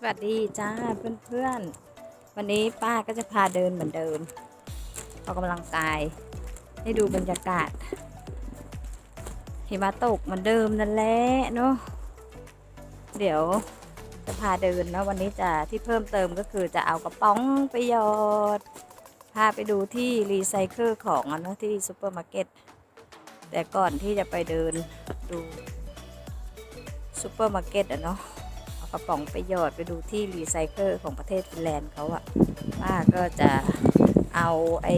สวัสดีจ้าเพื่อนๆ วันนี้ป้าก็จะพาเดินเหมือนเดิมออกกำลังกาย ให้ดูบรรยากาศหิมะตกเหมือนเดิมนั่นแหละเนาะเดี๋ยวจะพาเดินนะวันนี้จะที่เพิ่มเติมก็คือจะเอากระป๋องไปหยอด พาไปดูที่รีไซเคิลของเนาะที่ซูเปอร์มาร์เก็ตแต่ก่อนที่จะไปเดินดูซูเปอร์มาร์เก็ตอะเนาะ ระป๋องไปหยอดไปดูที่รีไซเคิลของประเทศฟินแลนด์เขาอะป้าก็จะเอาไอ้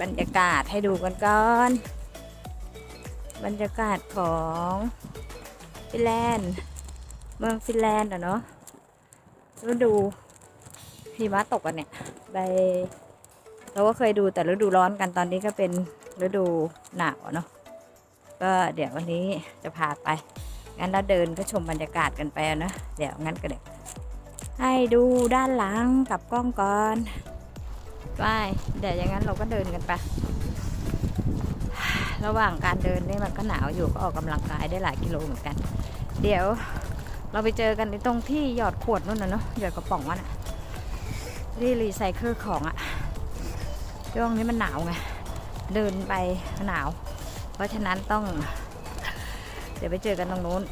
บรรยากาศให้ดูกันก่อน บรรยากาศของฟินแลนด์ เมืองฟินแลนด์อะเนาะฤดูหิมะตกกันเนี่ยไปเราก็เคยดูแต่ฤดูร้อนกันตอนนี้ก็เป็นฤดูหนาวเนาะก็เดี๋ยววันนี้จะพาไป งั้นเราเดินก็ชมบรรยากาศกันไปนะเดี๋ยวงั้นก็เดี๋ยวให้ดูด้านหลังกับกล้องก่อนไปเดี๋ยวอย่างนั้นเราก็เดินกันไประหว่างการเดินนี่มันก็หนาวอยู่ก็ออกกำลังกายได้หลายกิโลเหมือนกัน เดี๋ยวเราไปเจอกันในตรงที่หยอดขวดนู่นนะเนาะหยอดกระป๋องอะนะที่รีไซเคิลของอะช่วงนี้มันหนาวไงเดินไปหนาว เพราะฉะนั้นต้อง ดี๋ยวไปเจอกันตรงโน้น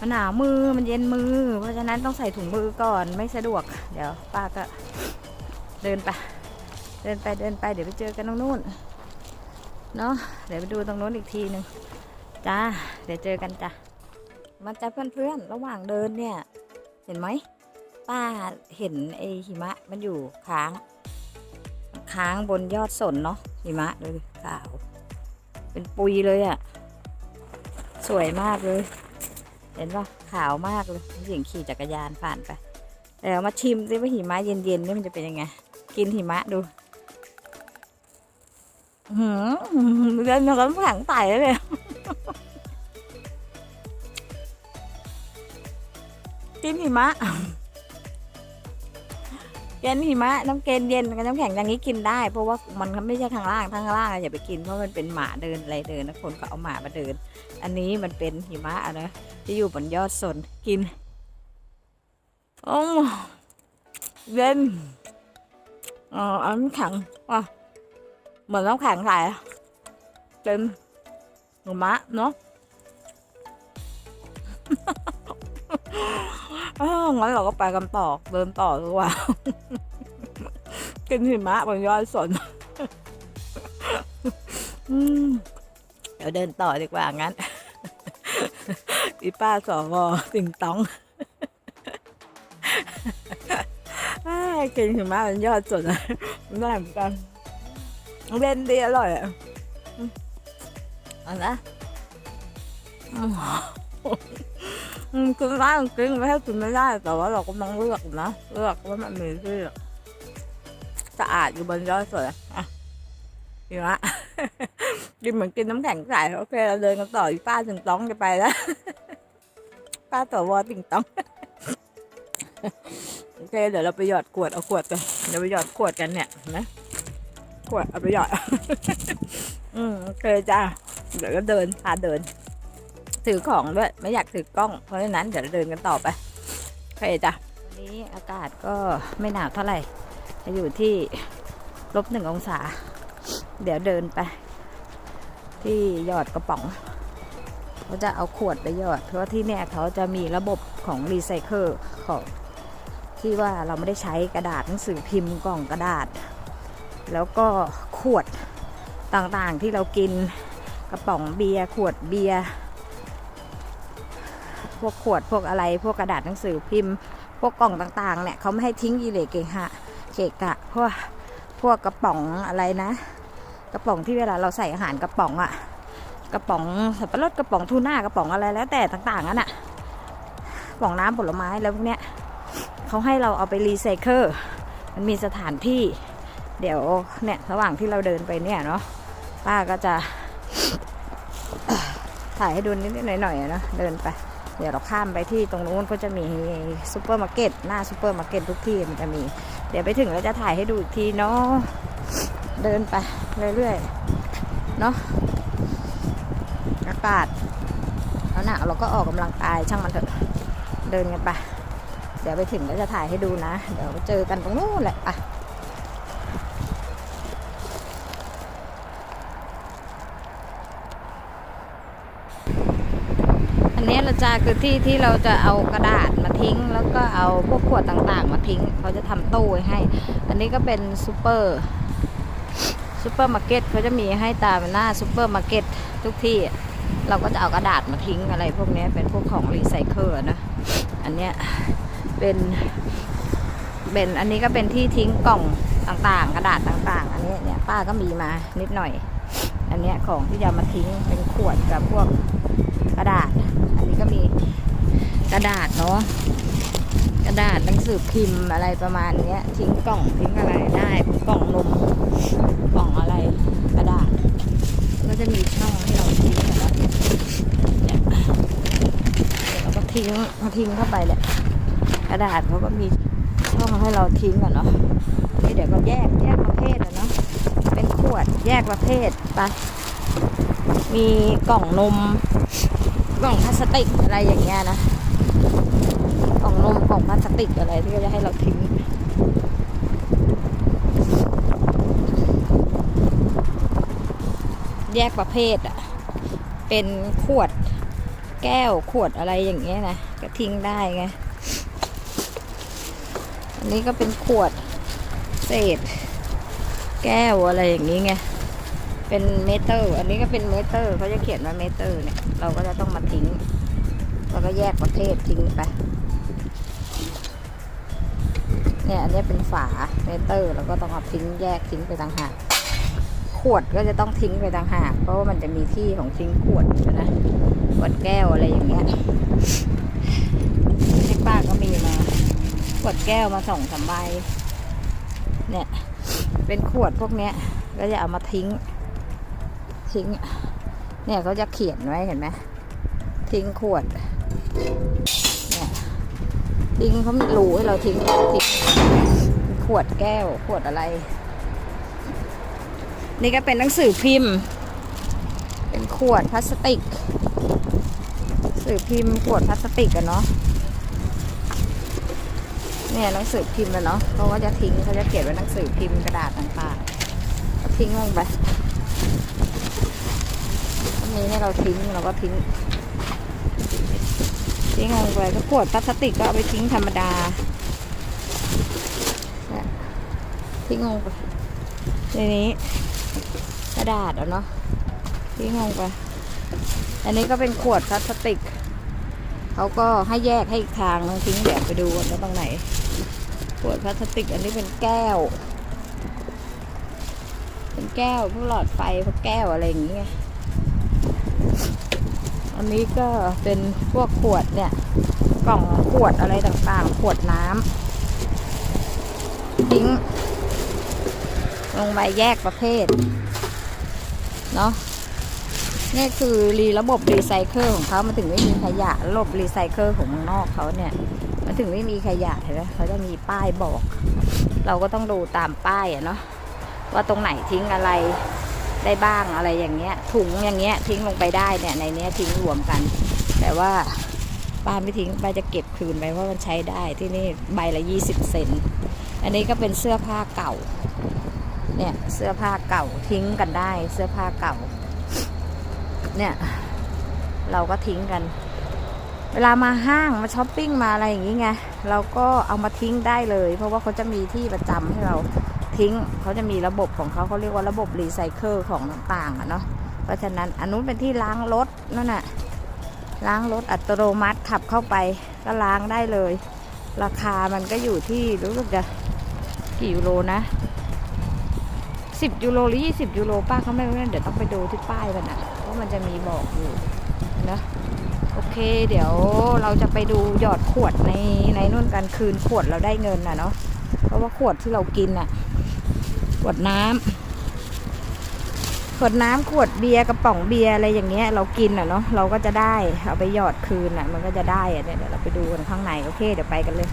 มันหนาวมือมันเย็นมือ เพราะฉะนั้นต้องใส่ถุงมือก่อนไม่สะดวก เดี๋ยวป้าก็เดินไป เดินไปเดินไป เดี๋ยวไปเจอกันตรงนู้นเนาะเดี๋ยวไปดูตรงโน้นอีกทีหนึ่งจ้าเดี๋ยวเจอกันจ้ะมาจ้าเพื่อนๆระหว่างเดินเนี่ย เห็นไหมป้าเห็นไอหิมะมันอยู่ค้าง ค้างบนยอดสนเนาะหิมะเลยขาว เป็นปุยเลยอะ่ะ สวยมากเลย เห็นปะขาวมากเลยผู้หญิงขี่จักรยานผ่านไปเดี๋ยวมาชิมซิว่าหิมะเย็นๆนี่มันจะเป็นยังไง กินหิมะดูหืมเดินยังกับน้ำแข็งไต่เลยกินหิมะ เย็นหิมะน้ำเกนเย็นกับน้ำแข็งอย่างนี้กินได้ เพราะว่ามันไม่ใช่ข้างล่างข้างล่างอย่าไปกินเพราะมันเป็นหมาเดินอะไรเดินนะคนก็เอาหมามาเดิน อันนี้มันเป็นหิมะนะที่อยู่บนยอดสนกินโอ้เย็นอ๋ออันน้ำแข็งอะเหมือนน้ำแข็งใส่เป็นหิมะเนาะ อ้าวงั้นเราก็ไปกันต่อเดินต่อดีกว่า กินหิมะบนยอดสนเดี๋ยวเดินต่อดีกว่างั้นอีป้าสอวอติงตองกินหิมะบนยอดสนอะมันได้เหมือนกันเล่นดีอร่อยอะอืมเอันนะ อืมอืมกินได้จริงไม่ใช่กินไม่ได้แต่ว่าเราก็ต้องเลือกนะเลือกว่ามันมีที่สะอาดอยู่บนยอดสวยอะดีละกินเหมือนกินน้ำแข็งใสโอเคเราเดินกันต่ออีป้าถึงต้องจะไปแล้วป้าต่อวอติงต้องโอเคเดี๋ยวเราไปหยอดขวดเอาขวดกันเดี๋ยวไปหยอดขวดกันเนี่ยนะขวดเอาไปหยอดอืมโอเคจ้าเดี๋ยวก็เดินพาเดิน ถือของด้วย ไม่อยากถือกล้อง เพราะฉะนั้นเดี๋ยวเดินกันต่อไปโอเคจ้ะวันนี้อากาศก็ไม่หนาวเท่าไหร่จะอยู่ที่ลบหนึ่งองศา เดี๋ยวเดินไป ที่หยอดกระป๋องเขาจะเอาขวดไปหยอด เพราะที่เนี่ยเขาจะมีระบบของรีไซเคิลของที่ว่าเราไม่ได้ใช้กระดาษหนังสือพิมพ์กล่องกระดาษ แล้วก็ขวดต่างๆที่เรากินกระป๋องเบียร์ขวดเบียร์ พวกขวดพวกอะไร พวกกระดาษหนังสือพิมพ์ พวกกล่องต่างๆเนี่ยเขาไม่ให้ทิ้งอีเหลกเกะหะเกะกะพวกพวกกระป๋องอะไรนะ กระป๋องที่เวลาเราใส่อาหารกระป๋องอะกระป๋องสับปะรดกระป๋องทูน่ากระป๋องอะไรแล้วแต่ต่างๆนั่นอะกระป๋องน้ำผลไม้แล้วพวกเนี้ยเขาให้เราเอาไปรีไซเคิลมันมีสถานที่ เดี๋ยวเนี่ยระหว่างที่เราเดินไปเนี่ยเนาะป้าก็จะถ่ายให้ดูนิดๆหน่อยๆเนอะเดินไป ดี๋ยวเราข้ามไปที่ตรงนู้นก็จะมีซูเปอร์มาร์เก็ตหน้าซูเปอร์มาร์เก็ตทุกที่มันจะมี เดี๋ยวไปถึงแล้วจะถ่ายให้ดูอีกทีเนาะเดินไปเรื่อยๆเนาะอากาศแล้วหนาวเราก็ออกกำลังกายช่างมันเถอะเดินกันไปเดี๋ยวไปถึงก็จะถ่ายให้ดูนะ เดี๋ยวเจอกันตรงนู้นแหละอะ อันนี้าคือที่ที่เราจะเอากระดาษมาทิ้ง แล้วก็เอาพวกขวดต่างๆ มาทิ้ง เขาจะทำตู้ไว้ให้ อันนี้ก็เป็นซูเปอร์ซูเปอร์มาร์เก็ตเขาจะมีให้ตามหน้าซูเปอร์มาร์เก็ตทุกที่ เราก็จะเอากระดาษมาทิ้งอะไรพวกนี้เป็นพวกของรีไซเคิลนะ อันเนี้ยเป็นเป็นอันนี้ก็เป็นที่ทิ้งกล่องต่างๆ กระดาษต่างๆ อันนี้เนี่ยป้าก็มีมานิดหน่อย อันเนี้ยของที่จะมาทิ้งเป็นขวดกับพวกกระดาษอัน กระดาษเนาะกระดาษหนังสือพิมพ์อะไรประมาณเนี้ย ทิ้งกล่องทิ้งอะไรได้กล่องนมกล่องอะไรกระดาษ ก็จะมีช่องให้เราทิ้งนะครับเนี่ยเราก็ทิ้งมาทิ้งเข้าไปแหละกระดาษเขาก็มีช่องให้เราทิ้งอะเนาะนี่เดี๋ยวก็แยกแยกประเภทอะเนาะเป็นขวดแยกประเภทไปมีกล่องนมกล่องพลาสติกอะไรอย่างเงี้ยนะ นมกล่องพลาสติกอะไรที่เขาจะให้เราทิ้งแยกประเภทอะเป็นขวดแก้วขวดอะไรอย่างเงี้ยนะก็ทิ้งได้ไง อันนี้ก็เป็นขวดเศษ แก้วอะไรอย่างงี้ไง เป็นเมเตอร์ อันนี้ก็เป็นเมเตอร์เขาจะเขียนว่าเมเตอร์เนี่ย เราก็จะต้องมาทิ้งแล้วก็แยกประเภททิ้งไป เนี่ยอันนี้เป็นฝาเมเตอร์เราก็ต้องเอาทิ้งแยกทิ้งไปต่างหากขวดก็จะต้องทิ้งไปต่างหากเพราะว่ามันจะมีที่ของทิ้งขวดนะขวดแก้วอะไรอย่างเงี้ยที่ป้าก็มีมาขวดแก้วมาสองสามใบเนี่ย เป็นขวดพวกเนี้ย ก็จะเอามาทิ้ง ทิ้ง เนี่ยเขาจะเขียนไว้เห็นไหมทิ้งขวด ทิ้งเขามีรูให้เราทิ้งทิ้งขวดแก้วขวดอะไร นี่ก็เป็นหนังสือพิมพ์ เป็นขวดพลาสติกหนังสือพิมพ์ขวดพลาสติกอะเนาะเนี่ยหนังสือพิมพ์อะเนาะเขาก็จะทิ้งเขาจะเก็บไว้หนังสือพิมพ์กระดาษต่างๆทิ้งลงไปนี้ให้เราทิ้งเราก็ทิ้ง ทิ้งลงไปก็ขวดพลาสติกก็เอาไปทิ้งธรรมดาทิ้งลงไปในนี้ กระดาษอะเนาะทิ้งลงไป อันนี้ก็เป็นขวดพลาสติกเขาก็ให้แยกให้อีกทางนึงทิ้งเดี๋ยวไปดูว่าตรงไหนขวดพลาสติก อันนี้เป็นแก้ว เป็นแก้วพวกหลอดไฟพวกแก้วอะไรอย่างเงี้ย อันนี้ก็เป็นพวกขวดเนี่ย กล่องขวดอะไรต่างๆ ขวดน้ำทิ้ง ลงไปแยกประเภท เนาะนี่คือรีระบบรีไซเคิลของเขามันถึงไม่มีขยะระบบรีไซเคิลของเมืองนอกเขาเนี่ย มันถึงไม่มีขยะเห็นไหมเขาจะมีป้ายบอก เราก็ต้องดูตามป้ายอะเนาะว่าตรงไหนทิ้งอะไร ได้บ้างอะไรอย่างเงี้ย ถุงอย่างเงี้ยทิ้งลงไปได้เนี่ยในเนี้ยทิ้งรวมกัน แต่ว่าป้าไม่ทิ้งป้าจะเก็บคืนไปเพราะมันใช้ได้ที่นี่ใบละยี่สิบเซนอันนี้ก็เป็นเสื้อผ้าเก่า เนี่ยเสื้อผ้าเก่าทิ้งกันได้ เสื้อผ้าเก่า เนี่ย เราก็ทิ้งกัน เวลามาห้างมาช้อปปิ้งมาอะไรอย่างงี้ไงเราก็เอามาทิ้งได้เลย เพราะว่าเขาจะมีที่ประจำให้เรา ทิ้ง เขาจะมีระบบของเขาเขาเรียกว่าระบบรีไซเคิลของต่างๆอะเนาะเพราะฉะนั้นอันนู้นเป็นที่ล้างรถนั่นน่ะล้างรถอัตโนมัติขับเข้าไปก็ล้างได้เลย ราคามันก็อยู่ที่รู้สึกจะกี่ยูโรนะสิบยูโรหรือยี่สิบยูโรป้าเขาไม่รู้นะเดี๋ยวต้องไปดูที่ป้ายมันอะว่ามันจะมีบอกอยู่นะโอเค เดี๋ยวเราจะไปดูหยอดขวดในในนู่นกันคืนขวดเราได้เงินอะเนาะเพราะว่าขวดที่เรากินอะ ขวดน้ำขวดน้ำขวดเบียร์กระป๋องเบียร์อะไรอย่างเงี้ย เรากินอะเนาะเราก็จะได้เอาไปหยอดคืนอะ มันก็จะได้อะเนี่ยเดี๋ยวเราไปดูกันข้างในโอเคเดี๋ยวไปกันเลย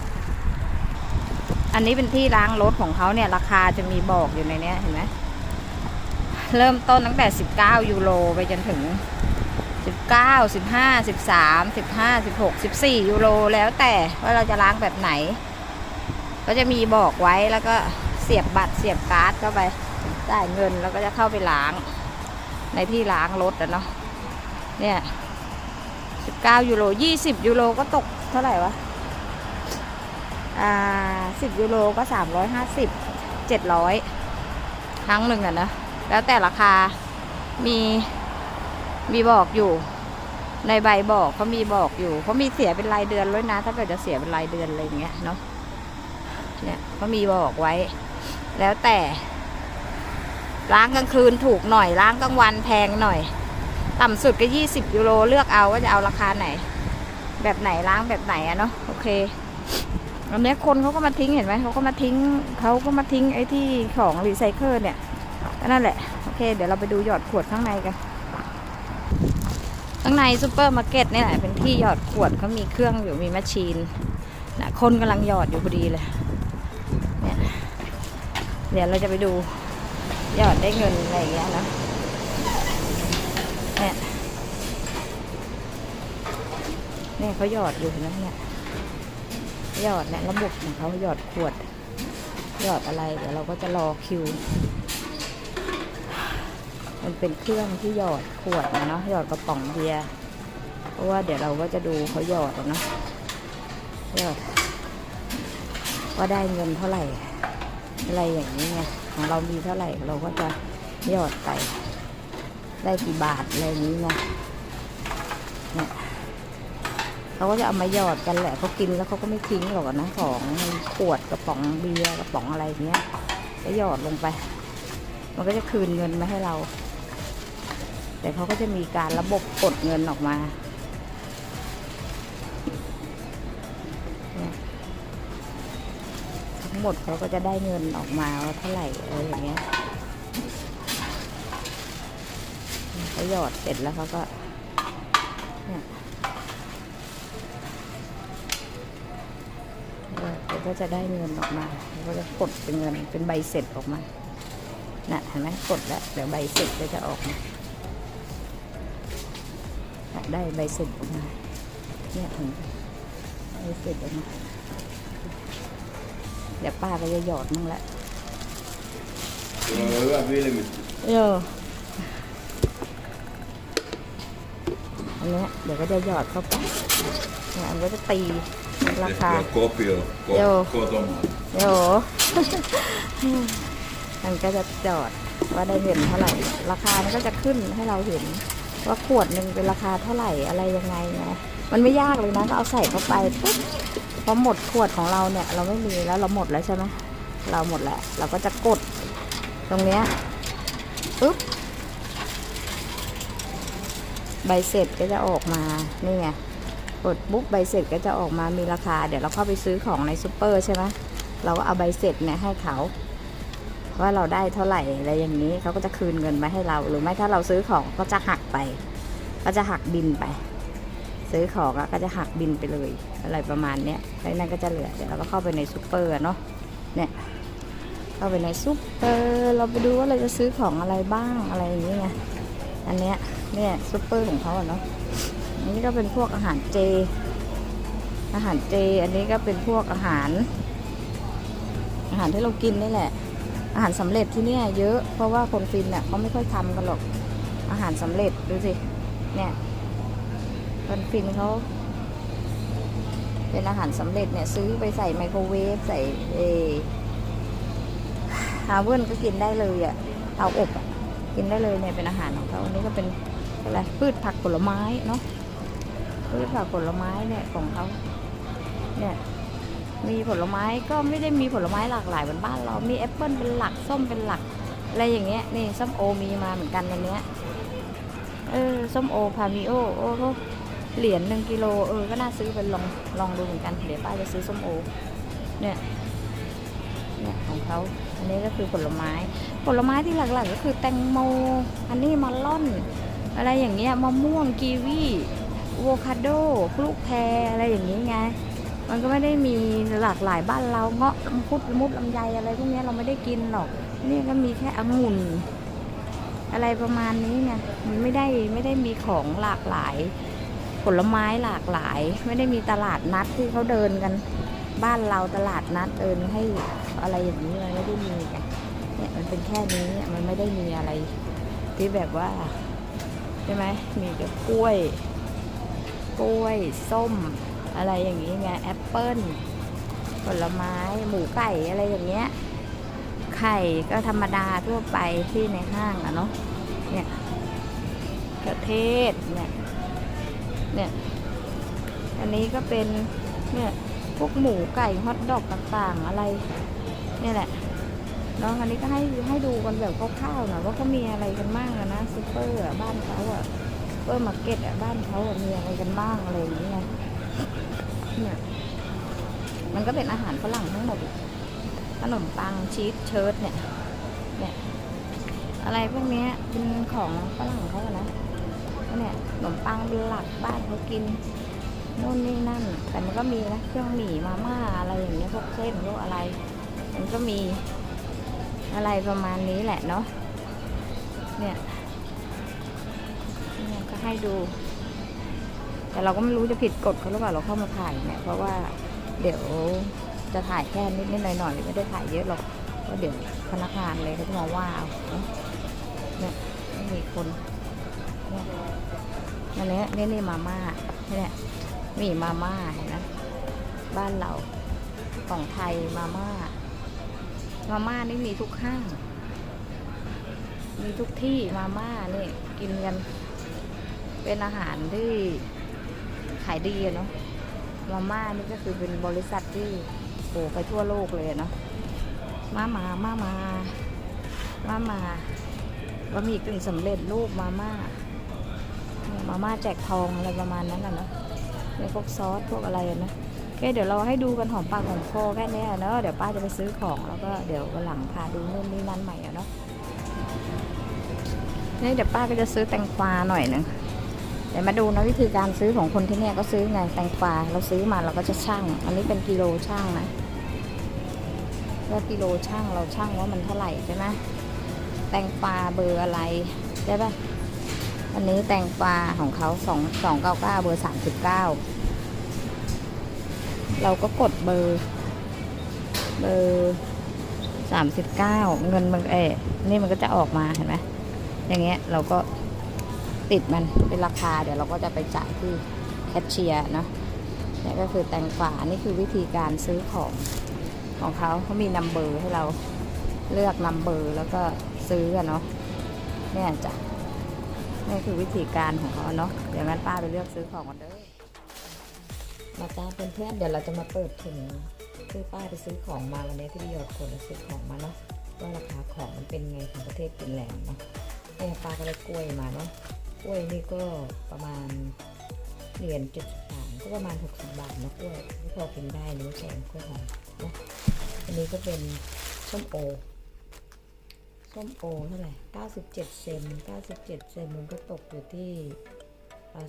อันนี้เป็นที่ล้างรถของเขาเนี่ย ราคาจะมีบอกอยู่ในเนี้ยเห็นไหมเริ่มต้นตั้งแต่ 19 ยูโรไปจนถึงสิบเก้าสิบห้าสิบสามสิบห้าสิบหกสิบสี่ยูโรแล้วแต่ว่าเราจะล้างแบบไหน ก็จะมีบอกไว้แล้วก็ สียบบัตรเสียบการ์ดเข้าไปจ่ายเงินแล้วก็จะเข้าไปล้าง ในที่ล้างรถอะเนาะเนี่ยสิบเก้ายูโรยี่สิบยูโรก็ตกเท่าไหร่วะอ่าสิบยูโรก็สามร้อยห้าสิบเจ็ดร้อยครั้งหนึ่งอะนะแล้วแต่ราคามีมีบอกอยู่ในใบบอกเขามีบอกอยู่เขามีเสียเป็นรายเดือนเลยนะ ถ้าเกิดจะเสียเป็นรายเดือนอะไรอย่างเงี้ยเนาะเนี่ยเขามีบอกไว้ แล้วแต่ ล้างกลางคืนถูกหน่อย ล้างกลางวันแพงหน่อย ต่ำสุดก็ยี่สิบยูโรเลือกเอาว่าจะเอาราคาไหน แบบไหนล้างแบบไหนอะเนาะโอเคอันนี้คนเขาก็มาทิ้งเห็นไหมเขาก็มาทิ้งเขาก็มาทิ้งไอ้ที่ของรีไซเคิลเนี่ยก็นั่นแหละโอเค เดี๋ยวเราไปดูหยอดขวดข้างในกัน ข้างในซูเปอร์มาร์เก็ตเนี่ยแหละเป็นที่หยอดขวดเขามีเครื่องอยู่มีแมชชีนนะคนกำลังหยอดอยู่พอดีเลย เดี๋ยวเราจะไปดูยอดได้เงินอะไรอย่างเงี้ยนะเนี่ยเนี่ยเขาหยอดอยู่นะเนี่ยหยอดเนี่ยระบบของเขาหยอดขวดหยอดอะไร เดี๋ยวเราก็จะรอคิว มันเป็นเครื่องที่หยอดขวดนะเนาะหยอดกระป๋องเบียร์เพราะว่าเดี๋ยวเราก็จะดูเขาหยอดนะหยอดว่าได้เงินเท่าไหร่ อะไรอย่างนี้ไงของเรามีเท่าไหร่เราก็จะยอดไป ได้กี่บาทอะไรอย่างนี้ไงเนี่ยเขาก็จะเอามาหยอดกันแหละเขากินแล้วเขาก็ไม่ทิ้งหรอกนะของขวดกระป๋องเบียร์กระป๋องอะไรเงี้ยก็หยอดลงไป มันก็จะคืนเงินมาให้เรา แต่เขาก็จะมีการระบบกดเงินออกมา หมดเขาก็จะได้เงินออกมาว่าเท่าไหร่อะไรอย่างเงี้ยเขาหยอดเสร็จแล้วเขาก็เนี่ยเดี๋ยวก็จะได้เงินออกมาแล้วก็จะกดเป็นเงินเป็นใบเสร็จออกมาน่ะเห็นไหมกดแล้วเดี๋ยวใบเสร็จก็จะออกมาได้ใบเสร็จออกมาเนี่ยเห็นไหมใบเสร็จออกมา เดี๋ยวป้าก็จะหยอดมั่งละ Sono arrivati le metti. เอออันเนี้ยเดี๋ยวก็จะหยอดเข้าไปเนี่ยอันก็จะตีราคา Copio, Io. cotton. โยมันก็จะจอดว่าได้เงินเท่าไหร่ ราคามันก็จะขึ้นให้เราเห็น ว่าขวดหนึ่งเป็นราคาเท่าไหร่อะไรยังไงไงมันไม่ยากเลยนะก็เอาใส่เข้าไปปุ๊บพอหมดขวดของเราเนี่ย เราไม่มีแล้วเราหมดแล้วใช่ไหมเราหมดแล้ว เราก็จะกดตรงเนี้ยปุ๊บใบเสร็จก็จะออกมานี่ไงกดปุ๊บใบเสร็จก็จะออกมามีราคา เดี๋ยวเราเข้าไปซื้อของในซูเปอร์ใช่ไหมเราก็เอาใบเสร็จเนี่ยให้เขา ว่าเราได้เท่าไหร่อะไรอย่างนี้เขาก็จะคืนเงินมาให้เรา หรือไม่ถ้าเราซื้อของก็จะหักไป ก็จะหักบินไป ซื้อของอะก็จะหักบินไปเลยอะไรประมาณเนี้ยแล้วนั่นก็จะเหลือเดี๋ยวเราก็เข้าไปในซูเปอร์เนาะเนี่ยเข้าไปในซูเปอร์เราไปดูว่าเราจะซื้อของอะไรบ้างอะไรอย่างนี้ไงอันเนี้ยเนี่ยซูเปอร์ของเขาเนาะอันนี้ก็เป็นพวกอาหารเจ อาหารเจ อันนี้ก็เป็นพวกอาหาร อาหารที่เรากินนี่แหละ อาหารสำเร็จที่เนี่ยเยอะเพราะว่าคนฟินเนี่ยเขาไม่ค่อยทำกันหรอกอาหารสำเร็จดูสิเนี่ยคนฟินเขาเป็นอาหารสำเร็จเนี่ยซื้อไปใส่ไมโครเวฟใส่เอฮาเวิร์นก็กินได้เลยอะ่ะเตาอบอะ่ะกินได้เลยเนี่ยเป็นอาหารของเขาอันนี้ก็เป็นอะไรพืชผักผลไม้เนาะพืชผักผลไม้เนี่ยของเขาเนี่ย มีผลไม้ก็ไม่ได้มีผลไม้หลากหลายเหมือนบ้านเรา มีแอปเปิลเป็นหลักส้มเป็นหลักอะไรอย่างเงี้ยนี่ส้มโอมีมาเหมือนกันวันเนี้ยเออส้มโอพามิโอโอ้เหรียญหนึ่งกิโลเออก็น่าซื้อไปลองลองดูเหมือนกันเดี๋ยวป้าจะซื้อส้มโอเนี่ยเนี่ยของเขาอันนี้ก็คือผลไม้ ผลไม้ที่หลักๆก็คือแตงโมอันนี้มะล่อน อะไรอย่างเงี้ยมะม่วงกีวีอะโวคาโดพลูกแพรอะไรอย่างงี้ไง มันก็ไม่ได้มีหลากหลายบ้านเราเงาะมังคุดมุดลำไยอะไรพวกนี้เราไม่ได้กินหรอก นี่ก็มีแค่องุ่นอะไรประมาณนี้ไงมันไม่ได้ไม่ได้มีของหลากหลาย ผลไม้หลากหลาย ไม่ได้มีตลาดนัดที่เขาเดินกัน บ้านเราตลาดนัดเดินให้อะไรอย่างนี้มันไม่ได้มีไงเนี่ยมันเป็นแค่นี้มันไม่ได้มีอะไรที่แบบว่าใช่ไหมมีแต่กล้วย กล้วยส้ม อะไรอย่างนี้ไงแอปเปิ้ลผลไม้หมูไก่อะไรอย่างเงี้ย ไข่ก็ธรรมดาทั่วไปที่ในห้างอะเนาะเนี่ยกระเทศเนี่ยเนี่ยอันนี้ก็เป็นเนี่ยพวกหมูไก่ฮอทดอกต่างๆอะไรเนี่ยแหละน้องอันนี้ก็ให้ให้ดูกันแบบคร่าวๆหน่อยว่าเขามีอะไรกันบ้างนะซูเปอร์บ้านเขาอะซูเปอร์มาร์เก็ตอะบ้านเขาอะมีอะไรกันบ้างอะไรอย่างเงี้ย เนี่ย มันก็เป็นอาหารฝรั่งทั้งหมด ขนมปังชีสเชิร์ตเนี่ย เนี่ย อะไรพวกเนี้ยเป็นของฝรั่งเขาอะนะเนี่ยขนมปังเป็นหลักบ้านเขากินนู่นนี่นั่น แต่มันก็มีนะเครื่องหมี่มาม่าอะไรอย่างเงี้ยพวกเส้นพวกอะไร มันก็มีอะไรประมาณนี้แหละเนาะเนี่ยก็ให้ดู แต่เราก็ไม่รู้จะผิดกฎเขาหรือเปล่าเราเข้ามาถ่ายเนี่ยเพราะว่าเดี๋ยวจะถ่ายแค่นิดนิดหน่อยหน่อยไม่ได้ถ่ายเยอะหรอกเพราะเดี๋ยวพนักงานเลยเขาจะมาว่าเอาเนี่ยไม่มีคนเนี่ยอันเนี้ยนี่นี่มาม่าเนี่ยมีมาม่าเห็นไหมบ้านเราของไทยมาม่า มาม่านี่มีทุกห้าง มีทุกที่มาม่านี่กินกัน เป็นอาหารที่ ขายดีอะเนาะมาม่านี่ก็คือเป็นบริษัทที่โอ้ไปทั่วโลกเลยเนาะมามามามามามาบะหมี่กึ่งสำเร็จรูปมาม่ามาม่าแจกทองอะไรประมาณนั้นอะเนาะเนี่ยพวกซอสพวกอะไรนะเดี๋ยวเราให้ดูกันหอมปากหอมคอแค่นี้เนาะเดี๋ยวป้าจะไปซื้อของแล้วก็เดี๋ยววันหลังพาดูนู่นนี่นั่นใหม่อะเนาะนี่เดี๋ยวป้าก็จะซื้อแตงกวาหน่อยหนึ่ง เดี๋ยวมาดูนะวิธีการซื้อของคนที่เนี่ยก็ซื้อไงแตงกวาเราซื้อมาเราก็จะช่างอันนี้เป็นกิโลช่างนะแล้วกิโลช่างเราช่างว่ามันเท่าไหร่ใช่ไหมแตงกวาเบอร์อะไรใช่ปะอันนี้แตงกวาของเขาสองสองเก้าเก้าเบอร์สามสิบเก้าเราก็กดเบอร์ เบอร์สามสิบเก้าเงินมันเอ๊นี่มันก็จะออกมาเห็นไหมอย่างเงี้ยเราก็ ติดมันเป็นราคาเดี๋ยวเราก็จะไปจ่ายที่แคชเชียร์เนาะนี่ก็คือแตงกวานี่คือวิธีการซื้อของของเขาเขามีนัมเบอร์ให้เราเลือกนัมเบอร์แล้วก็ซื้อกันเนาะเนี่ยจ้ะนี่คือวิธีการของเขาเนาะเดี๋ยวงั้นป้าไปเลือกซื้อของกันเด้อมาจ้าเพื่อนๆเดี๋ยวเราจะมาเปิดถุงคือป้าไปซื้อของมาวันนี้ที่พี่ยอดคนแล้วซื้อของมาเนาะว่าราคาของมันเป็นไงของประเทศฟินแลนด์เนาะเนี่ยป้าก็ได้กล้วยมาเนาะ กล้วยนี่ก็ประมาณเหรียญเจ็ดสิบสามก็ประมาณหกสิบบาทนะกล้วยที่พอกินได้เนื้อแข็งกล้วยหอมนะอันนี้ก็เป็นส้มโอ ส้มโอเท่าไหร่เก้าสิบเจ็ดเซนเก้าสิบเจ็ดเซนมันก็ตกอยู่ที่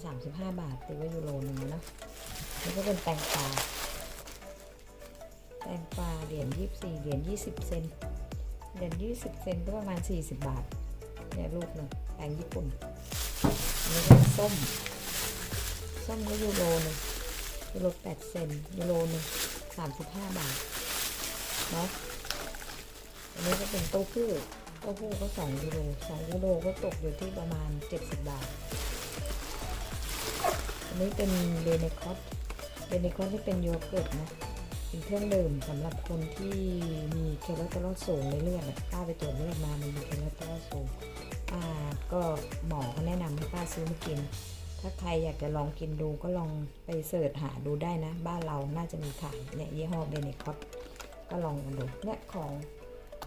สามสิบห้าบาทตีว่ายูโรหนึ่งนะนี่ก็เป็นแตงกวาแตงกวาเหรียญยี่สิบสี่เหรียญยี่สิบเซนเหรียญยี่สิบเซนก็ประมาณสี่สิบบาทเนี่ยลูกหนึ่งแตงญี่ปุ่น อันนี้ก็ส้ม ส้มก็ยูโรหนึงยูโรแปดเซนยูโรหนึงสามสิบห้าบาทเนาะอันนี้ก็เป็นเต้าหู้เต้าหู้ก็สองยูโรสองยูโรก็ตกอยู่ที่ประมาณเจ็ดสิบบาท อันนี้เป็นเบเนคอตเบเนคอตที่เป็นโยเกิร์ตนะเป็นเครื่องดื่มสำหรับคนที่มีคอเลสเตอรอลสูงในเลือดอะป้าไปตรวจเลือดมามันมีคอเลสเตอรอลสูง ก็หมอเขาแนะนำให้ป้าซื้อมากิน ถ้าใครอยากจะลองกินดูก็ลองไปเสิร์ชหาดูได้นะ บ้านเราน่าจะมีขายเนี่ยยี่ห้อเบเนคอตก็ลองกันดูเนี่ยของ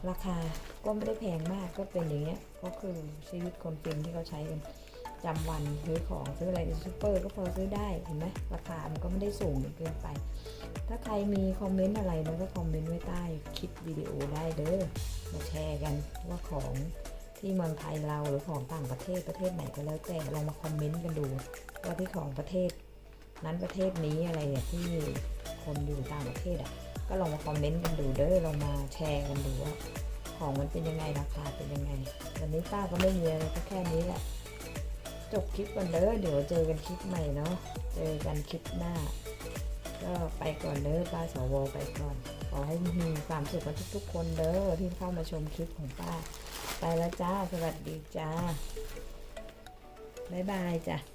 ราคาก็ไม่ได้แพงมากก็เป็นอย่างเงี้ยก็คือชีวิตคนฟินที่เขาใช้กันจำวันซื้อของซื้ออะไรในซูเปอร์ก็พอซื้อได้เห็นไหมราคามันก็ไม่ได้สูงเกินไป ถ้าใครมีคอมเมนต์อะไรนะก็คอมเมนต์ไว้ใต้คลิปวิดีโอได้เด้อมาแชร์กันว่าของ ที่เมืองไทยเราหรือของต่างประเทศประเทศไหนก็แล้วแต่ลองมาคอมเมนต์กันดู ว่าที่ของประเทศ นั้นประเทศนี้อะไรเนี่ยที่คนอยู่ต่างประเทศอะก็ลองมาคอมเมนต์กันดูเด้อลองมาแชร์กันดูว่าของมันเป็นยังไงราคาเป็นยังไง วันนี้ป้าก็ไม่มีอะไรก็แค่นี้แหละ จบคลิปก่อนเด้อเดี๋ยวเจอกันคลิปใหม่เนาะเจอกันคลิปหน้า ก็ไปก่อนเด้อป้าสวไปก่อนขอให้มีความสุขกันทุกๆคนเด้อที่เข้ามาชมคลิปของป้า ไปแล้วจ้า สวัสดีจ้า บ๊ายบายจ้ะ